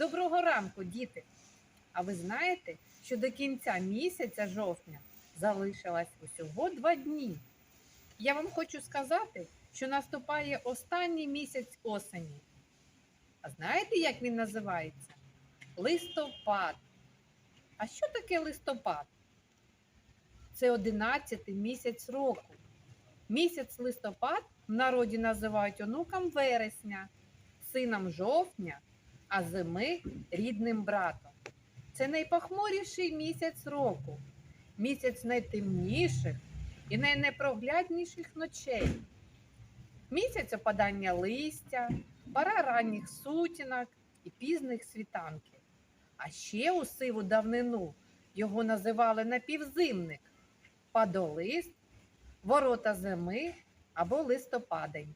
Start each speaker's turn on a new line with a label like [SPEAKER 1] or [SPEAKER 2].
[SPEAKER 1] Доброго ранку, діти! А ви знаєте, що до кінця місяця жовтня залишилось усього два дні. Я вам хочу сказати, що наступає останній місяць осені. А знаєте, як він називається? Листопад. А що таке листопад? Це одинадцятий місяць року. Місяць листопад в народі називають онукам вересня, сином жовтня, а зими рідним братом. Це найпохмуріший місяць року, місяць найтемніших і найнепроглядніших ночей. Місяць опадання листя, пора ранніх сутінок і пізних світанків. А ще у сиву давнину його називали напівзимник, падолист, ворота зими або листопадень.